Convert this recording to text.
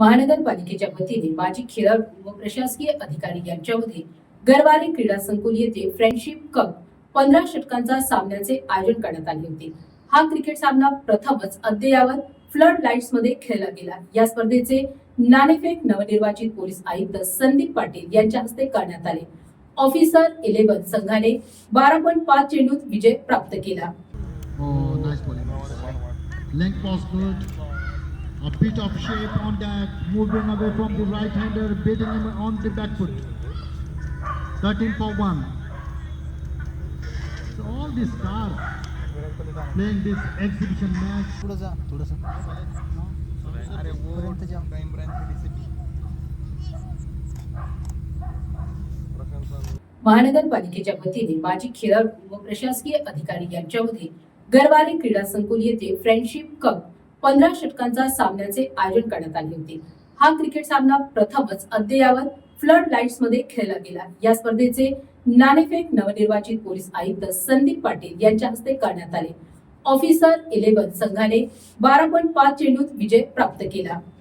महानगरपालिकेच्या वतीने माजी खेळाडू व प्रशासकीय अधिकारी यांच्यामध्ये गरवारे क्रीडा संकुल येथे फ्रेंडशिप कप पंधरा षटकांचा सामन्याचे आयोजन करण्यात आले होते. हा क्रिकेट सामना प्रथमच अद्ययावत फ्लड लाईट्समध्ये खेळला गेला. या स्पर्धेचे नाणेफेक नवनिर्वाचित पोलीस आयुक्त संदीप पाटील यांच्या हस्ते करण्यात आले. ऑफिसर इलेव्हन संघाने बारा पॉईंट पाच चेंडूत विजय प्राप्त केला. A bit of shape on that, moving away from the right hander, beating him on the back foot. 13 for 1. So all these stars playing this exhibition match. पुढं जा थोडस अरे वो पर्यंत जा. क्राईम ब्रांच महानगरपालिकेच्या वतीने माजी खेळाडू व प्रशासकीय अधिकारी यांच्यामध्ये गरवारे क्रीडा संकुल येथे फ्रेंडशिप कप पंधरा षटकांचा सामन्याचे आयोजन करण्यात आले होते. हा क्रिकेट सामना प्रथमच अद्ययावत फ्लड लाईट्समध्ये खेळला गेला. या स्पर्धेचे नाणेफेक नवनिर्वाचित पोलीस आयुक्त संदीप पाटील यांच्या हस्ते करण्यात आले. ऑफिसर इलेव्हन संघाने बारा पॉईंट पाच चेंडूत विजय प्राप्त केला.